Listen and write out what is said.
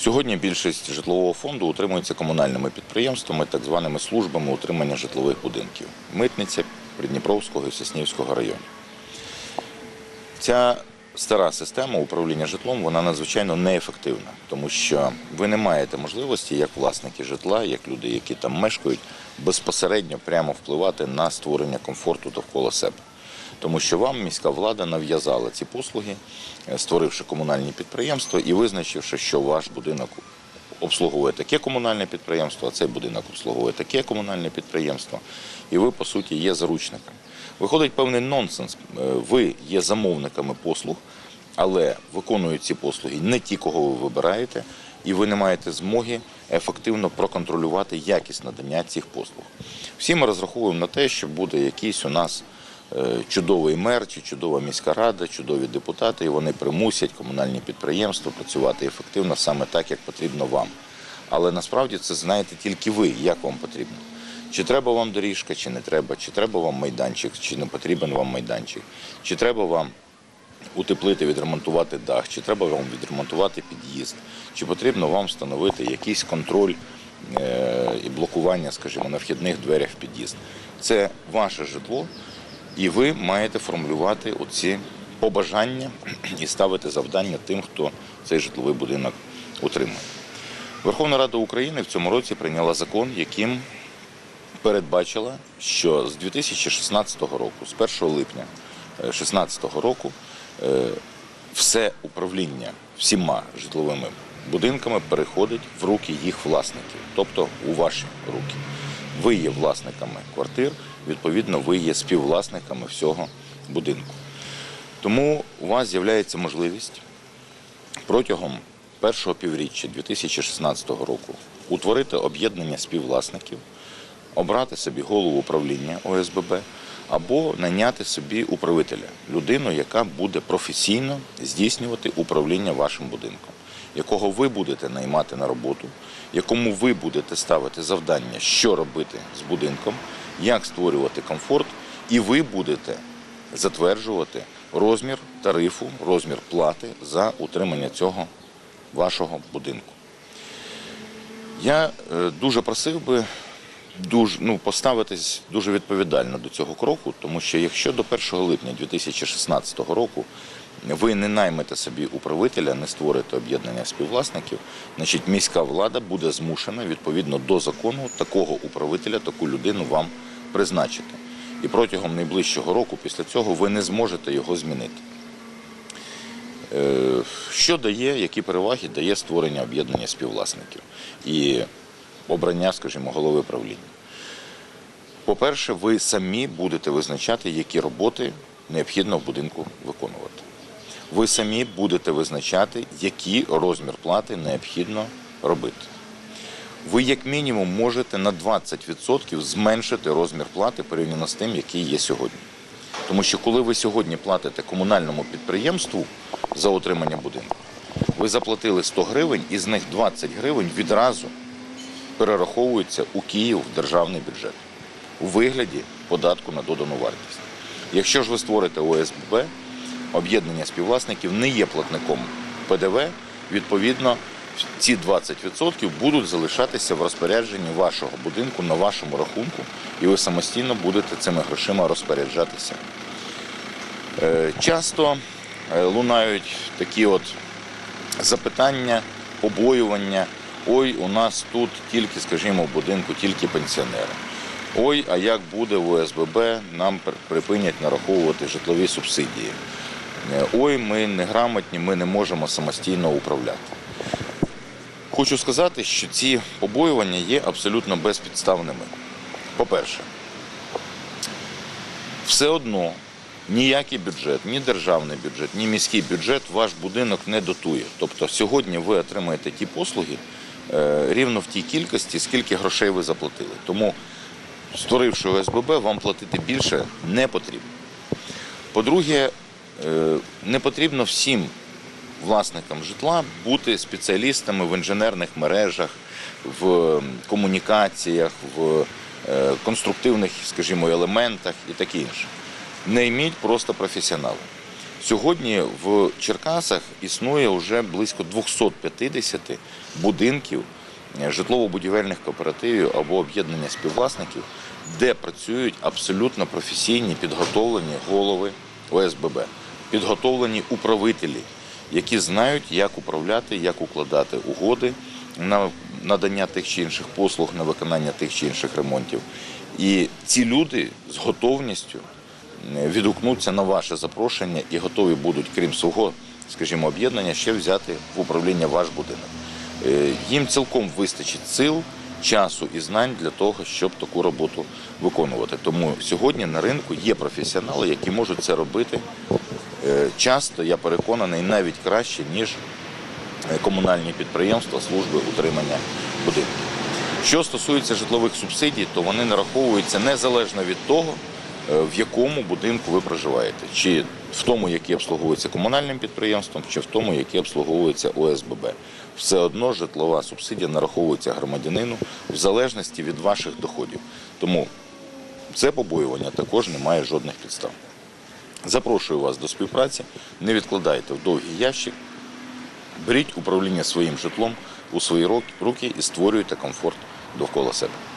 Сьогодні більшість житлового фонду утримується комунальними підприємствами, так званими службами утримання житлових будинків Митниця Придніпровського і Соснівського районів. Ця стара система управління житлом вона надзвичайно неефективна, тому що ви не маєте можливості, як власники житла, як люди, які там мешкають, безпосередньо прямо впливати на створення комфорту довкола себе. Тому що вам міська влада нав'язала ці послуги, е, створивши комунальні підприємства і визначивши, що ваш будинок обслуговує таке комунальне підприємство, а цей будинок обслуговує таке комунальне підприємство, і ви, по суті, є заручниками. Виходить певний нонсенс. Е, Ви є замовниками послуг, але виконують ці послуги не ті, кого ви вибираєте, і ви не маєте змоги ефективно проконтролювати якість надання цих послуг. Всі ми розраховуємо на те, що буде якийсь у нас чудовий мер чи чудова міська рада, чудові депутати, і вони примусять комунальні підприємства працювати ефективно саме так, як потрібно вам. Але насправді це знаєте тільки ви, як вам потрібно. Чи треба вам доріжка, чи не треба, чи треба вам майданчик, чи не потрібен вам майданчик, чи треба вам утеплити, відремонтувати дах, чи треба вам відремонтувати під'їзд, чи потрібно вам встановити якийсь контроль е, і блокування, скажімо, на вхідних дверях в під'їзд. Це ваше житло, і ви маєте формулювати оці побажання і ставити завдання тим, хто цей житловий будинок утримує. Верховна Рада України в цьому році прийняла закон, яким передбачила, що з 2016 року, з 1 липня 2016 року, е, все управління всіма житловими будинками переходить в руки їх власників, тобто у ваші руки. Ви є власниками квартир, відповідно, ви є співвласниками всього будинку. Тому у вас з'являється можливість протягом першого півріччя 2016 року утворити об'єднання співвласників, обрати собі голову управління ОСББ або наняти собі управителя, людину, яка буде професійно здійснювати управління вашим будинком, якого ви будете наймати на роботу, якому ви будете ставити завдання, що робити з будинком, як створювати комфорт, і ви будете затверджувати розмір тарифу, розмір плати за утримання цього вашого будинку. Я е, дуже просив би дуже, ну, поставитись дуже відповідально до цього кроку, тому що якщо до 1 липня 2016 року ви не наймете собі управителя, не створите об'єднання співвласників, значить міська влада буде змушена відповідно до закону такого управителя, таку людину вам призначити. І протягом найближчого року після цього ви не зможете його змінити. Е, Що дає, які переваги дає створення об'єднання співвласників і обрання, скажімо, голови правління? По-перше, ви самі будете визначати, які роботи необхідно в будинку виконувати. Ви самі будете визначати, який розмір плати необхідно робити. Ви, як мінімум, можете на 20% зменшити розмір плати порівняно з тим, який є сьогодні. Тому що коли ви сьогодні платите комунальному підприємству за утримання будинку, ви заплатили 100 гривень, і з них 20 гривень відразу перераховуються у Київ в державний бюджет у вигляді податку на додану вартість. Якщо ж ви створите ОСББ, об'єднання співвласників не є платником ПДВ, відповідно, ці 20% будуть залишатися в розпорядженні вашого будинку на вашому рахунку, і ви самостійно будете цими грошима розпоряджатися. Е, Часто е, лунають такі от запитання, побоювання. Ой, у нас тут тільки, скажімо, в будинку тільки пенсіонери. Ой, а як буде в ОСББ, нам припинять нараховувати житлові субсидії. Е, Ой, ми неграмотні, ми не можемо самостійно управляти. Хочу сказати, що ці побоювання є абсолютно безпідставними. По-перше, все одно ніякий бюджет, ні державний бюджет, ні міський бюджет ваш будинок не дотує. Тобто сьогодні ви отримаєте ті послуги е, рівно в тій кількості, скільки грошей ви заплатили. Тому, створивши ОСББ, вам платити більше не потрібно. По-друге, не потрібно всім власникам житла бути спеціалістами в інженерних мережах, в комунікаціях, в е, конструктивних, скажімо, елементах і таке інше. Не йміть просто професіоналів. Сьогодні в Черкасах існує вже близько 250 будинків е, житлово-будівельних кооперативів або об'єднання співвласників, де працюють абсолютно професійні підготовлені голови ОСББ, підготовлені управителі, які знають, як управляти, як укладати угоди на надання тих чи інших послуг, на виконання тих чи інших ремонтів. І ці люди з готовністю відгукнуться на ваше запрошення і готові будуть, крім свого, скажімо, об'єднання, ще взяти в управління ваш будинок. Е, Їм цілком вистачить сил, часу і знань для того, щоб таку роботу виконувати. Тому сьогодні на ринку є професіонали, які можуть це робити часто, я переконаний, навіть краще, ніж е, комунальні підприємства, служби утримання будинків. Що стосується житлових субсидій, то вони нараховуються незалежно від того, е, в якому будинку ви проживаєте, чи в тому, який обслуговується комунальним підприємством, чи в тому, який обслуговується ОСББ. Все одно житлова субсидія нараховується громадянину в залежності від ваших доходів. Тому це побоювання також не має жодних підстав. Запрошую вас до співпраці, не відкладайте в довгий ящик, беріть управління своїм житлом у свої руки і створюйте комфорт довкола себе.